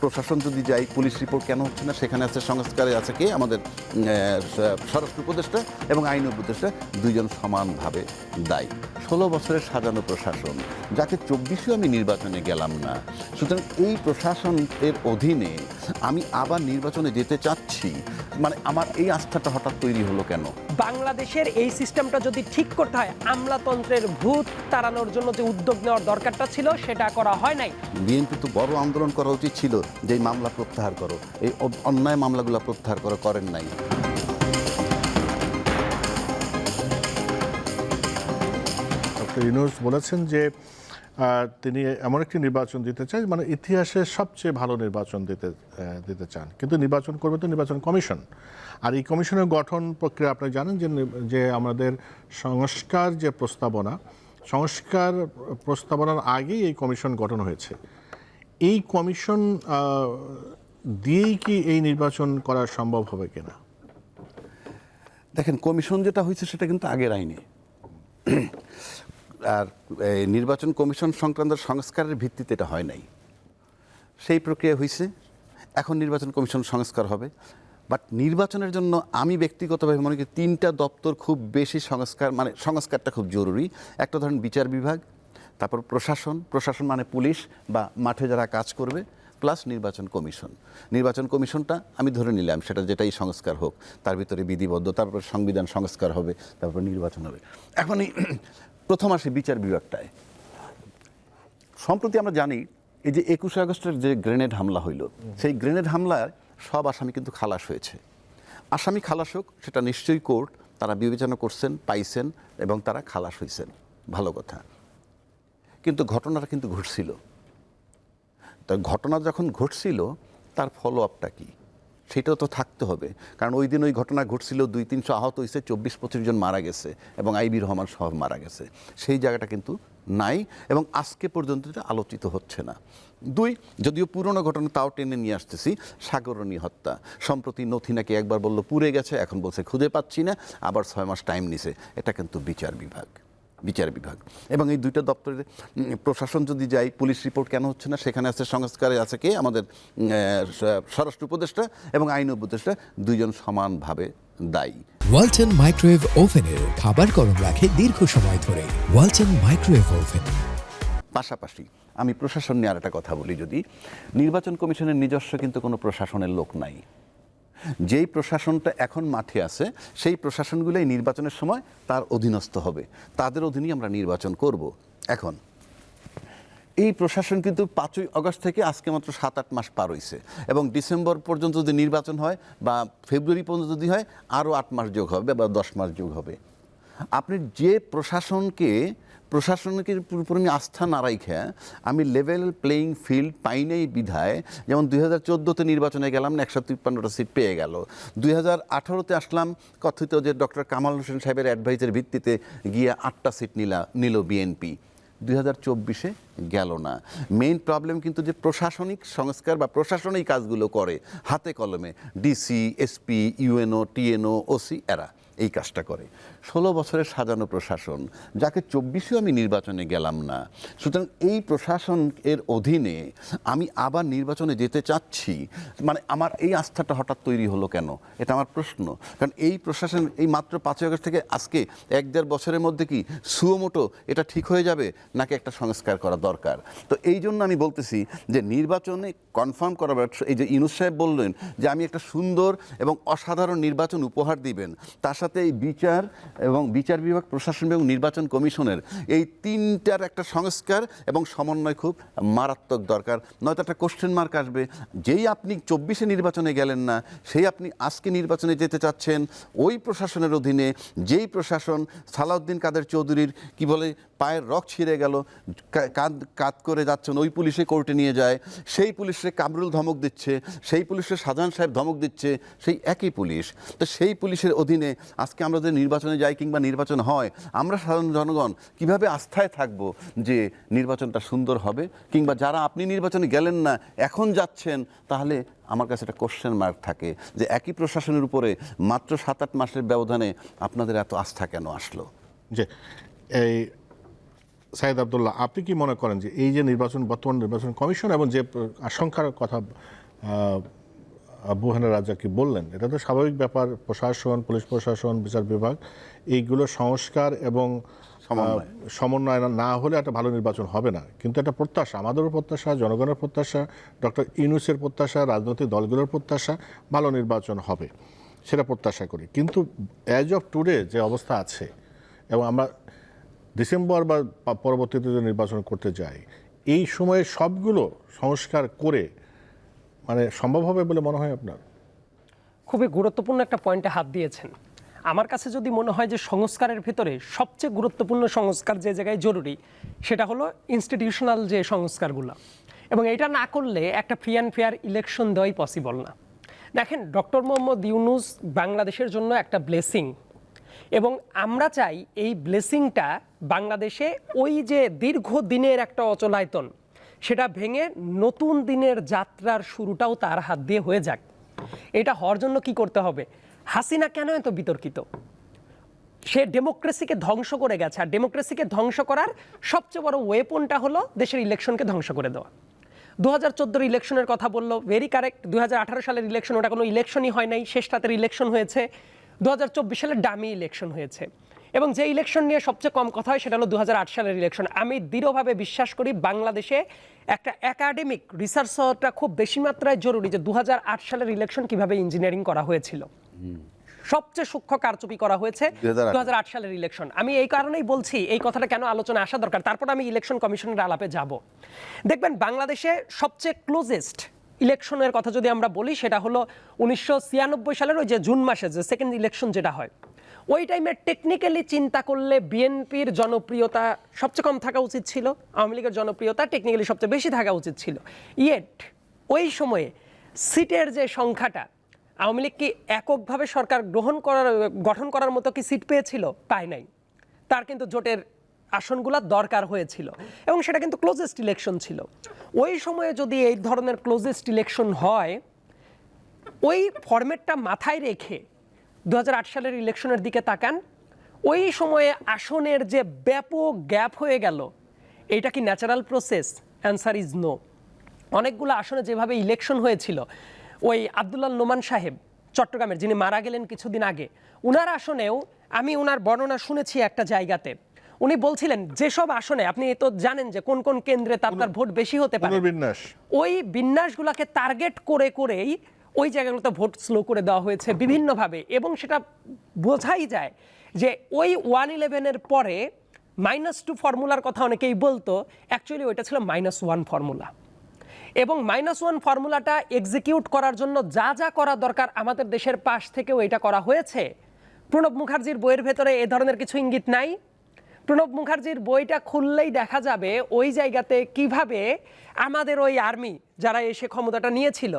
প্রশাসন যদি যাই পুলিশ রিপোর্ট কেন হচ্ছে না? সেখানে আছে সংস্কারে আছে কে? আমাদের স্বরাষ্ট্র উপদেষ্টা এবং আইন উপদেষ্টা দুইজন সমানভাবে দায়ী। ষোলো বছরের সাজানো প্রশাসন যাকে চব্বিশেও আমি নির্বাচনে গেলাম না। সুতরাং এই প্রশাসনের অধীনে আমি আবার নির্বাচনে যেতে চাচ্ছি। মানে আমার এই আস্থাটা হঠাৎ তৈরি হলো কেন? বাংলাদেশের এই সিস্টেমটা যদি ঠিক করতে হয় আমলাতন্ত্রের ভূত তাড়ানোর জন্য যে উদ্যোগ নেওয়ার দরকারটা ছিল সেটা করা হয় নাই। বিএনপি তো বড় আন্দোলন করা উচিত ছিল যে মামলা প্রত্যাহার করো, এই অন্যায় মামলাগুলো প্রত্যাহার করো, করেন নাই। ডক্টর ইউনুস বলেছেন যে তিনি এমন একটি নির্বাচন দিতে চান মানে ইতিহাসের সবচেয়ে ভালো নির্বাচন দিতে দিতে চান। কিন্তু নির্বাচন করবে তো নির্বাচন কমিশন। আর এই কমিশনের গঠন প্রক্রিয়া আপনি জানেন যে যে আমাদের সংস্কার যে প্রস্তাবনা, সংস্কার প্রস্তাবনার আগেই এই কমিশন গঠন হয়েছে। এই কমিশন দিয়েই কি এই নির্বাচন করা সম্ভব হবে কিনা? দেখেন, কমিশন যেটা হয়েছে সেটা কিন্তু আগের আইনে। আর নির্বাচন কমিশন সংক্রান্ত সংস্কারের ভিত্তিতে এটা হয় নাই। সেই প্রক্রিয়া হয়েছে এখন নির্বাচন কমিশন সংস্কার হবে। বাট নির্বাচনের জন্য আমি ব্যক্তিগতভাবে মনে করি তিনটা দপ্তর খুব বেশি সংস্কার মানে সংস্কারটা খুব জরুরি। একটা ধরেন বিচার বিভাগ তারপর প্রশাসন প্রশাসন মানে পুলিশ বা মাঠে যারা কাজ করবে প্লাস নির্বাচন কমিশন। নির্বাচন কমিশনটা আমি ধরে নিলাম, সেটা যেটাই সংস্কার হোক, তার ভিতরে বিধিবদ্ধ, তারপর সংবিধান সংস্কার হবে, তারপর নির্বাচন হবে। এখনই প্রথম আসে বিচার বিভাগটায়। সম্প্রতি আমরা জানি, এই যে একুশে আগস্টের যে গ্রেনেড হামলা হইল, সেই গ্রেনেড হামলায় সব আসামি কিন্তু খালাস হয়েছে। আসামি খালাস হোক, সেটা নিশ্চয়ই কোর্ট, তারা বিবেচনা করছেন, পাইছেন, এবং তারা খালাস হয়েছেন ভালো কথা। কিন্তু ঘটনাটা কিন্তু ঘটছিল। তা ঘটনা যখন ঘটছিল, তার ফলো আপটা কি? সেটাও তো থাকতে হবে। কারণ ওই দিন ওই ঘটনা ঘটছিল, দুই তিনশো আহত হয়েছে, চব্বিশ পঁচিশ জন মারা গেছে এবং আইবি রহমান সহ মারা গেছে। সেই জায়গাটা কিন্তু নাই এবং আজকে পর্যন্ত এটা আলোচিত হচ্ছে না। দুই, যদিও পুরনো ঘটনা তাও টেনে নিয়ে আসতেছি, সাগরণী হত্যা। সম্প্রতি নথি নাকি একবার বলল, পুড়ে গেছে, এখন বলছে খুঁজে পাচ্ছি না। আবার ছয় মাস টাইম নিছে। এটা কিন্তু বিচার বিভাগ। বিচার বিভাগ। এবং এই দুইটা দপ্তরের প্রশাসন যদি যাই পুলিশ রিপোর্ট কেন হচ্ছে না সেখানে আছে সংস্কারে আছে কে? আমাদের স্বরাষ্ট্র উপদেষ্টা এবং আইন উপদেষ্টা দুইজন সমানভাবে দায়ী। ওয়ালটন মাইক্রোওয়েভ ওভেনের খাবার গরম রাখে দীর্ঘ সময় ধরে। Walton microwave oven. পাশাপাশি আমি প্রশাসন নিয়ে আর একটা কথা বলি যদি। নির্বাচন কমিশনের নিজস্ব কিন্তু কোনো প্রশাসনের লোক নাই। যেই প্রশাসনটা এখন মাঠে আছে, সেই প্রশাসনগুলোই নির্বাচনের সময় তার অধীনস্থ হবে। তাদের অধীনেই আমরা নির্বাচন করব, এখন। এই প্রশাসন কিন্তু পাঁচই আগস্ট থেকে আজকে মাত্র সাত আট মাস পার হয়েছে এবং ডিসেম্বর পর্যন্ত যদি নির্বাচন হয় বা ফেব্রুয়ারি পর্যন্ত যদি হয়, আরও আট মাস যোগ হবে বা দশ মাস যোগ হবে। আপনি যে প্রশাসনকে প্রশাসনকে আমি আস্থা না রাইখা আমি লেভেল প্লেয়িং ফিল্ড পাই নাই বিধায়, যেমন দুই হাজার চোদ্দোতে নির্বাচনে গেলাম, একশো তিপ্পান্নটা সিট পেয়ে গেল। দুই হাজার আঠারোতে আসলাম, কথিত যে ডক্টর কামাল হোসেন সাহেবের অ্যাডভাইসের ভিত্তিতে গিয়ে আটটা সিট নিলা, নিল বিএনপি দুই হাজার চব্বিশে গেল না। মেইন প্রবলেম কিন্তু যে প্রশাসনিক সংস্কার বা প্রশাসনিক কাজগুলো করে, হাতে কলমে DC SP UNO TNO OC এরা। এই কাজটা করে। ষোলো বছরের সাজানো প্রশাসন, যাকে চব্বিশেও আমি নির্বাচনে গেলাম না। সুতরাং এই প্রশাসন এর অধীনে আমি আবার নির্বাচনে যেতে চাচ্ছি। মানে আমার এই আস্থাটা হঠাৎ তৈরি হলো কেন? এটা আমার প্রশ্ন। কারণ এই প্রশাসন, এই মাত্র পাঁচই আগস্ট থেকে আজকে এক দেড় বছরের মধ্যে কি সুয়োমোটো এটা ঠিক হয়ে যাবে, নাকি একটা সংস্কার করা দরকার? তো এই জন্য আমি বলতেছি যে নির্বাচনে কনফার্ম করা এই যে ইনুস সাহেব বললেন যে আমি একটা সুন্দর এবং অসাধারণ নির্বাচন উপহার দিবেন, তার সাথে এই বিচার এবং বিচার বিভাগ, প্রশাসন এবং নির্বাচন কমিশনের এই তিনটার একটা সংস্কার এবং সমন্বয় খুব মারাত্মক দরকার। নয়তো একটা কোশ্চেন মার্ক আসবে, যেই আপনি চব্বিশে নির্বাচনে গেলেন না, সেই আপনি আজকে নির্বাচনে যেতে চাচ্ছেন, ওই প্রশাসনের অধীনে যেই প্রশাসন সালাউদ্দিন কাদের চৌধুরীর কি বলে পায়ের রক ছিঁড়ে গেল কাঁদ কাত করে যাচ্ছেন, ওই পুলিশে কোর্টে নিয়ে যায়, সেই পুলিশে কামরুল ধমক দিচ্ছে, সেই পুলিশে শাহজাহান সাহেব ধমক দিচ্ছে, সেই একই পুলিশ। তো সেই পুলিশের অধীনে আজকে আমরা যদি নির্বাচনে যাই কিংবা নির্বাচন হয়, আমরা সাধারণ জনগণ কীভাবে আস্থায় থাকব যে নির্বাচনটা সুন্দর হবে? কিংবা যারা আপনি নির্বাচনে গেলেন না, এখন যাচ্ছেন, তাহলে আমার কাছে একটা কোশ্চেন মার্ক থাকে যে একই প্রশাসনের উপরে মাত্র সাত আট মাসের ব্যবধানে আপনাদের এত আস্থা কেন আসলো? যে এই সাইদ আবদুল্লাহ আপনি কি মনে করেন যে এই যে নির্বাচন বর্তমান নির্বাচন কমিশন এবং যে আশঙ্কার কথা আবু হানার রাজা কি বললেন এটা তো স্বাভাবিক ব্যাপার। প্রশাসন পুলিশ প্রশাসন বিচার বিভাগ এইগুলো সংস্কার এবং সমন্বয়। না- না হলে একটা ভালো নির্বাচন হবে না। কিন্তু একটা প্রত্যাশা আমাদেরও প্রত্যাশা জনগণের প্রত্যাশা ডক্টর ইউনুসের প্রত্যাশা রাজনৈতিক দলগুলোর প্রত্যাশা ভালো নির্বাচন হবে সেটা প্রত্যাশা করি। কিন্তু অ্যাজ অফ টুডে যে অবস্থা আছে এবং আমরা ডিসেম্বর বা পরবর্তীতে যে নির্বাচন করতে যাই, এই সময়ে সবগুলো সংস্কার করে মানে সম্ভব হবে বলে মনে হয় আপনার? খুবই গুরুত্বপূর্ণ একটা পয়েন্টে হাত দিয়েছেন। আমার কাছে যদি মনে হয় যে সংস্কারের ভেতরে সবচেয়ে গুরুত্বপূর্ণ সংস্কার যে জায়গায় জরুরি, সেটা হলো ইনস্টিটিউশনাল যে সংস্কারগুলো। এবং এটা না করলে একটা ফ্রি অ্যান্ড ফেয়ার ইলেকশন দেওয়াই পসিবল না। দেখেন ডক্টর মোহাম্মদ ইউনুস বাংলাদেশের জন্য একটা ব্লেসিং এবং আমরা চাই এই ব্লেসিংটা বাংলাদেশে ওই যে দীর্ঘ দিনের একটা অচলায়তন, সেটা ভেঙে নতুন দিনের যাত্রার শুরুটাও তার হাত দিয়ে হয়ে যাক। এটা হওয়ার জন্য কি করতে হবে? হাসিনা কেন এত বিতর্কিত? সে ডেমোক্রেসিকে ধ্বংস করে গেছে, আর ডেমোক্রেসিকে ধ্বংস করার সবচেয়ে বড় ওয়েপনটা হলো দেশের ইলেকশনকে ধ্বংস করে দেওয়া। দু হাজার চোদ্দোর ইলেকশনের কথা বলল ভেরি কারেক্ট দু হাজার আঠারো সালের ইলেকশন, ওটা কোনো ইলেকশনই হয় নাই, শেষ রাতের ইলেকশন হয়েছে। দু হাজার চব্বিশ সালের ডামি ইলেকশন হয়েছে। এবং যে ইলেকশন নিয়ে সবচেয়ে কম কথা হয় সেটা হলো দু হাজার আট সালের ইলেকশন আমি দৃঢ়ভাবে বিশ্বাস করি বাংলাদেশে একটা একাডেমিক রিসার্চ হওয়াটা খুব বেশি মাত্রায় জরুরি যে দু হাজার আট সালের ইলেকশন কীভাবে ইঞ্জিনিয়ারিং করা হয়েছিল। সবচেয়ে সূক্ষ্ম কারচুপি করা হয়েছে দু হাজার আট সালের ইলেকশন আমি এই কারণেই বলছি এই কথাটা কেন আলোচনা আসা দরকার তারপর আমি ইলেকশন কমিশনের আলাপে যাব। দেখবেন বাংলাদেশে সবচেয়ে ক্লোজেস্ট ইলেকশনের কথা যদি আমরা বলি সেটা হলো উনিশশো ছিয়ানব্বই সালের ওই যে জুন মাসে যে সেকেন্ড ইলেকশন যেটা হয়। ওই টাইমে টেকনিক্যালি চিন্তা করলে বিএনপির জনপ্রিয়তা সবচেয়ে কম থাকা উচিত ছিল। আওয়ামী লীগের জনপ্রিয়তা টেকনিক্যালি সবচেয়ে বেশি থাকা উচিত ছিল। ইয়েট ওই সময়ে সিটের যে সংখ্যাটা, আওয়ামী লীগ কি এককভাবে সরকার গ্রহণ করার, গঠন করার মতো কি সিট পেয়েছিল? পায় নাই। তার কিন্তু জোটের আসনগুলো দরকার হয়েছিল। এবং সেটা কিন্তু ক্লোজেস্ট ইলেকশন ছিল। ওই সময়ে যদি এই ধরনের ক্লোজেস্ট ইলেকশন হয়, ওই ফরম্যাটটা মাথায় রেখে দু হাজার আট সালের ইলেকশনের দিকে তাকান ওই সময়ে আসনের যে ব্যাপক গ্যাপ হয়ে গেল এটা কি natural process answer is no অনেকগুলো আসনে যেভাবে ইলেকশন হয়েছিল ওই আবদুল্লাহ নোমান সাহেব চট্টগ্রামের যিনি মারা গেলেন কিছুদিন আগে উনার আসনেও আমি উনার বর্ণনা শুনেছি একটা জায়গাতে। উনি বলছিলেন যেসব আসনে আপনি তো জানেন যে কোন কোন কেন্দ্রে তার ভোট বেশি হতে পারে। ওই বিন্যাসগুলোকে টার্গেট করে করেই ওই জায়গাগুলোতে ভোট স্লো করে দেওয়া হয়েছে বিভিন্নভাবে এবং সেটা বোঝাই যায় যে ওই ওয়ান ইলেভেনের পরে মাইনাস টু ফর্মুলার কথা অনেকেই বলতো অ্যাকচুয়ালি ওইটা ছিল মাইনাস ওয়ান ফর্মুলা এবং মাইনাস ওয়ান ফর্মুলাটা এক্সিকিউট করার জন্য যা যা করা দরকার আমাদের দেশের পাশ থেকেও এটা করা হয়েছে। প্রণব মুখার্জির বইয়ের ভেতরে এ ধরনের কিছু ইঙ্গিত নাই। প্রণব মুখার্জির বইটা খুললেই দেখা যাবে ওই জায়গাতে কীভাবে আমাদের ওই আর্মি যারা এসে ক্ষমতাটা নিয়েছিল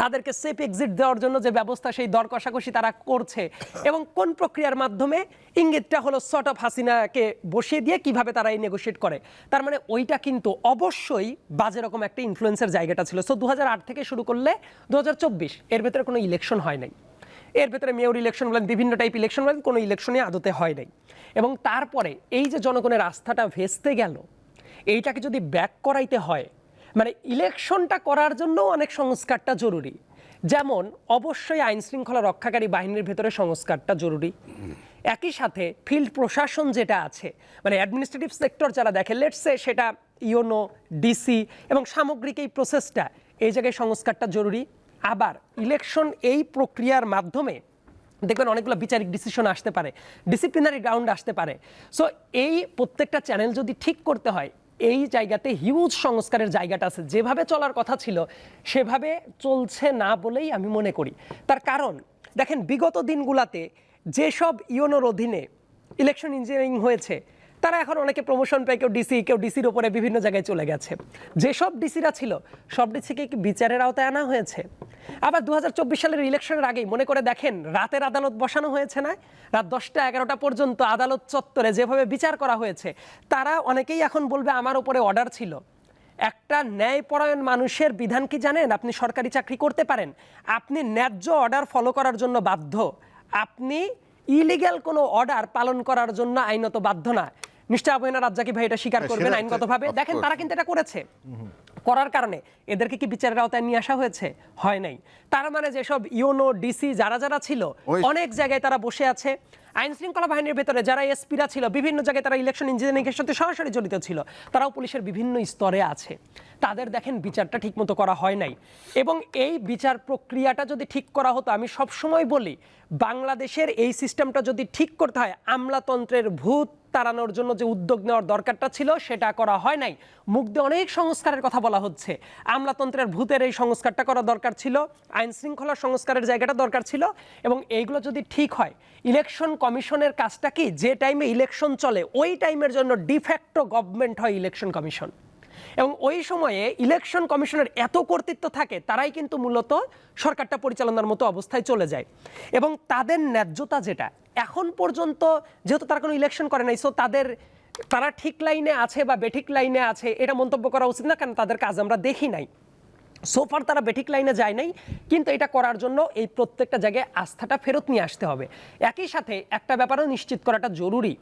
তাদেরকে সেফ এক্সিট দেওয়ার জন্য যে ব্যবস্থা, সেই দর কষাকষি তারা করছে। এবং কোন প্রক্রিয়ার মাধ্যমে ইঙ্গিতটা হলো সর্ট অফ হাসিনাকে বসিয়ে দিয়ে কীভাবে তারা এই নেগোশিয়েট করে। তার মানে ওইটা কিন্তু অবশ্যই বাজে রকম একটা ইনফ্লুয়েন্সের জায়গাটা ছিল। সো দু হাজার আট থেকে শুরু করলে দু হাজার চব্বিশ, এর ভেতরে কোনো ইলেকশন হয় নাই। এর ভেতরে মেয়র ইলেকশন বলেন, বিভিন্ন টাইপ ইলেকশন বলেন, কোনো ইলেকশনে আদতে হয় নাই। এবং তারপরে এই যে জনগণের আস্থাটা ভেস্তে গেল, এইটাকে যদি ব্যাক করাইতে হয় মানে ইলেকশনটা করার জন্য অনেক সংস্কারটা জরুরি। যেমন, অবশ্যই আইন শৃঙ্খলা রক্ষাকারী বাহিনীর ভেতরে সংস্কারটা জরুরি। একই সাথে ফিল্ড প্রশাসন যেটা আছে মানে অ্যাডমিনিস্ট্রেটিভ সেক্টর যারা দেখে লেটসে সেটা ইওনো, ডিসি এবং সামগ্রিক এই প্রসেসটা এই জায়গায় সংস্কারটা জরুরি। আবার ইলেকশন এই প্রক্রিয়ার মাধ্যমে দেখবেন অনেকগুলো বিচারিক ডিসিশন আসতে পারে ডিসিপ্লিনারি গ্রাউন্ড আসতে পারে। সো এই প্রত্যেকটা চ্যানেল যদি ঠিক করতে হয় এই জায়গাতে হিউজ সংস্কারের জায়গাটা আছে। যেভাবে চলার কথা ছিল, সেভাবে চলছে না বলেই আমি মনে করি। তার কারণ, দেখেন বিগত দিনগুলাতে যেসব ইওনোর অধীনে ইলেকশন ইঞ্জিনিয়ারিং হয়েছে তারা এখন অনেকে প্রমোশন পেয়ে, কেউ ডিসি কেউ ডিসির ওপরে বিভিন্ন জায়গায় চলে গেছে। যেসব ডিসিরা ছিল, সব ডিসিকে কি বিচারের আওতায় আনা হয়েছে? আবার দু হাজার চব্বিশ সালের ইলেকশনের আগেই মনে করে দেখেন, রাতের আদালত বসানো হয়েছে না? রাত দশটা এগারোটা পর্যন্ত আদালত চত্বরে যেভাবে বিচার করা হয়েছে, তারা অনেকেই এখন বলবে আমার ওপরে অর্ডার ছিল। একটা ন্যায়পরায়ণ মানুষের বিধান কি জানেন? আপনি সরকারি চাকরি করতে পারেন। আপনি ন্যায্য অর্ডার ফলো করার জন্য বাধ্য। আপনি ইলিগ্যাল কোনো অর্ডার পালন করার জন্য আইনত বাধ্য না। নিশ্চয় আবহানা রাজ্জাকি ভাই এটা স্বীকার হ্যাঁ, করবেন আইনগত আইনগতভাবে দেখেন তারা কিন্তু এটা করেছে। করার কারণে। এদেরকে কি বিচারের আওতায় নিয়ে আসা হয়েছে? হয় নাই। তার মানে যেসব ইউনো ডিসি যারা যারা ছিল অনেক জায়গায় তারা বসে আছে। আইন শৃঙ্খলা বাহিনীর ভেতরে যারা এসপিরা ছিল, বিভিন্ন জায়গায় তারা ইলেকশন ইঞ্জিনিয়ারিং এর সাথে সরাসরি জড়িত ছিল, তারাও পুলিশের বিভিন্ন স্তরে আছে। তাদের দেখেন বিচারটা ঠিকমতো করা হয় নাই। এবং এই বিচার প্রক্রিয়াটা যদি ঠিক করা হতো, আমি সব সময় বলি, বাংলাদেশের এই সিস্টেমটা যদি ঠিক করতে হয়, আমলাতন্ত্রের ভূত তাড়ানোর জন্য যে উদ্যোগ নেওয়ার দরকারটা ছিল, সেটা করা হয় নাই। দিয়ে অনেক সংস্কারের কথা বলা হচ্ছে। আমলাতন্ত্রের ভূতের এই সংস্কারটা করা দরকার ছিল আইন শৃঙ্খলা সংস্কারের জায়গাটা দরকার ছিল, এবং এইগুলো যদি ঠিক হয় ইলেকশন কমিশনের কাজটা কি? যে টাইমে ইলেকশন চলে, ওই টাইমের জন্য ডিফ্যাক্টো গভর্নমেন্ট হয় ইলেকশন কমিশন। এবং ওই সময়ে ইলেকশন কমিশনের এত কর্তৃত্ব থাকে, তারাই কিন্তু মূলত সরকারটা পরিচালনার মতো অবস্থায় চলে যায়। এবং তাদের ন্যায্যতা যেটা, এখন পর্যন্ত যেহেতু তারা কোনো ইলেকশন করে নাই সো তাদের, তারা ঠিক লাইনে আছে বা বেঠিক লাইনে আছে, এটা মন্তব্য করা উচিত না, কারণ তাদের কাজ আমরা দেখি নাই। সোফার তারা বেঠিক লাইনে যায় নাই, কিন্তু এটা করার জন্য এই প্রত্যেকটা জায়গায় আস্থাটা ফেরত নিয়ে আসতে হবে। একই সাথে একটা ব্যাপারও নিশ্চিত করাটা জরুরি।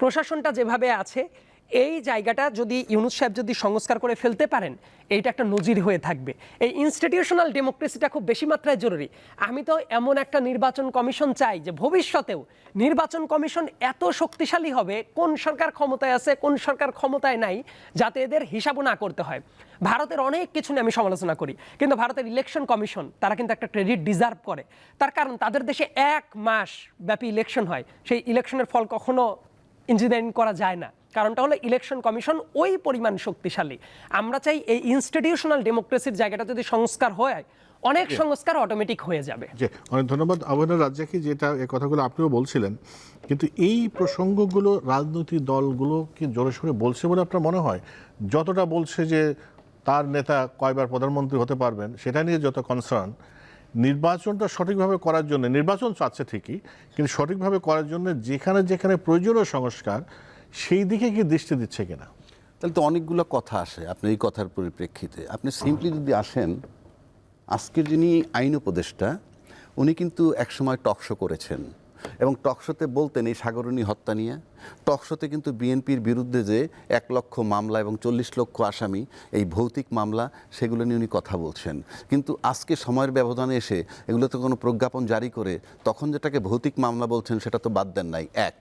প্রশাসনটা যেভাবে আছে এই জায়গাটা যদি ইউনুস সাহেব যদি সংস্কার করে ফেলতে পারেন, এইটা একটা নজির হয়ে থাকবে। এই ইনস্টিটিউশনাল ডেমোক্রেসিটা খুব বেশি মাত্রায় জরুরি। আমি তো এমন একটা নির্বাচন কমিশন চাই যে ভবিষ্যতেও নির্বাচন কমিশন এত শক্তিশালী হবে, কোন সরকার ক্ষমতায় আছে, কোন সরকার ক্ষমতায় নাই, যাতে এদের হিসাবও না করতে হয়। ভারতের অনেক কিছু নিয়ে আমি সমালোচনা করি, কিন্তু ভারতের ইলেকশন কমিশন, তারা কিন্তু একটা ক্রেডিট ডিজার্ভ করে। তার কারণ, তাদের দেশে এক মাস ব্যাপী ইলেকশন হয়। সেই ইলেকশনের ফল কখনো ইঞ্জিনিয়ারিং করা যায় না। কারণটা হলো ইলেকশন কমিশন ওই পরিমাণ শক্তিশালী। আমরা চাই এই ইনস্টিটিউশনাল ডেমোক্রেসির জায়গাটা যদি সংস্কার হয় অনেক সংস্কার অটোমেটিক হয়ে যাবে। যে অনেক ধন্যবাদ। আবহাওয়ার রাজ্জাকি যেটা এই কথাগুলো আপনিও বলছিলেন কিন্তু এই প্রসঙ্গগুলো রাজনৈতিক দলগুলো কি জোরে সোরে বলছে বলে আপনার মনে হয়? যতটা বলছে যে তার নেতা কয়বার প্রধানমন্ত্রী হতে পারবেন সেটা নিয়ে যত কনসার্ন নির্বাচনটা সঠিকভাবে করার জন্য নির্বাচন চাচ্ছে ঠিকই কিন্তু সঠিকভাবে করার জন্য যেখানে যেখানে প্রয়োজনীয় সংস্কার সেই দিকে কি দৃষ্টি দিচ্ছে কিনা? তাহলে তো অনেকগুলো কথা আসে আপনি এই কথার পরিপ্রেক্ষিতে। আপনি সিম্পলি যদি আসেন, আজকের যিনি আইন উপদেষ্টা, উনি কিন্তু একসময় টকশো করেছেন। এবং টকশোতে বলতেন এই সাগরণী হত্যা নিয়ে। টকশোতে কিন্তু বিএনপির বিরুদ্ধে যে এক লক্ষ মামলা এবং চল্লিশ লক্ষ আসামি, এই ভৌতিক মামলা, সেগুলো নিয়ে উনি কথা বলছেন। কিন্তু আজকে সময়ের ব্যবধানে এসে এগুলোতে কোনো প্রজ্ঞাপন জারি করে তখন যেটাকে ভৌতিক মামলা বলছেন সেটা তো বাদ দেন নাই। এক,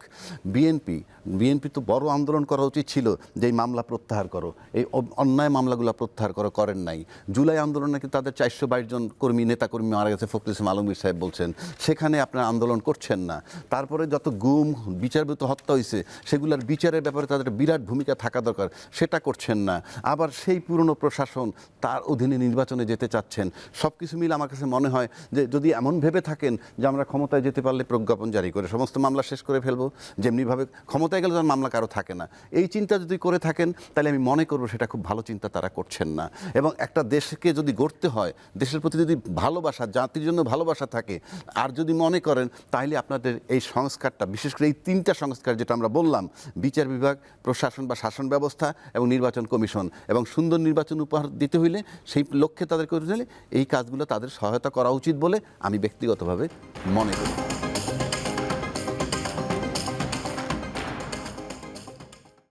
বিএনপি বিএনপি তো বড় আন্দোলন করা উচিত ছিল যে এই মামলা প্রত্যাহার করো, এই অন্যায় মামলাগুলো প্রত্যাহার করো, করেন নাই। জুলাই আন্দোলনে কিন্তু তাদের চারশো বাইশ জন কর্মী, নেতাকর্মী মারা গেছে, ফখরুল ইসলাম আলমগীর সাহেব বলছেন। সেখানে আপনারা আন্দোলন করছেন না। তারপরে যত গুম বিচারবিত হত্যা হয়েছে সেগুলোর বিচারের ব্যাপারে তাদের বিরাট ভূমিকা থাকা দরকার, সেটা করছেন না। আবার সেই পুরনো প্রশাসন তার অধীনে নির্বাচনে যেতে চাচ্ছেন। সব কিছু মিলে আমার কাছে মনে হয় যে যদি এমন ভেবে থাকেন যে আমরা ক্ষমতায় যেতে পারলে প্রজ্ঞাপন জারি করে, সমস্ত মামলা শেষ করে ফেলব, যেমনিভাবে ক্ষমতায় গেলে তার মামলা কারও থাকে না। এই চিন্তা যদি করে থাকেন, তাহলে আমি মনে করব সেটা খুব ভালো চিন্তা তারা করছেন না। এবং একটা দেশকে যদি গড়তে হয়, দেশের প্রতি যদি ভালোবাসা, জাতির জন্য ভালোবাসা থাকে, আর যদি মনে করেন, তাহলে আপনাদের এই সংস্কারটা, বিশেষ করে এই তিনটা সংস্কার যেটা আমরা বললাম, বিচার বিভাগ, প্রশাসন বা শাসন ব্যবস্থা এবং নির্বাচন কমিশন। এবং সুন্দর নির্বাচন উপহার দিতে হইলে সেই লক্ষ্যে তাদের করতে হলে এই কাজগুলো তাদের সহায়তা করা উচিত বলে আমি ব্যক্তিগতভাবে মনে করি।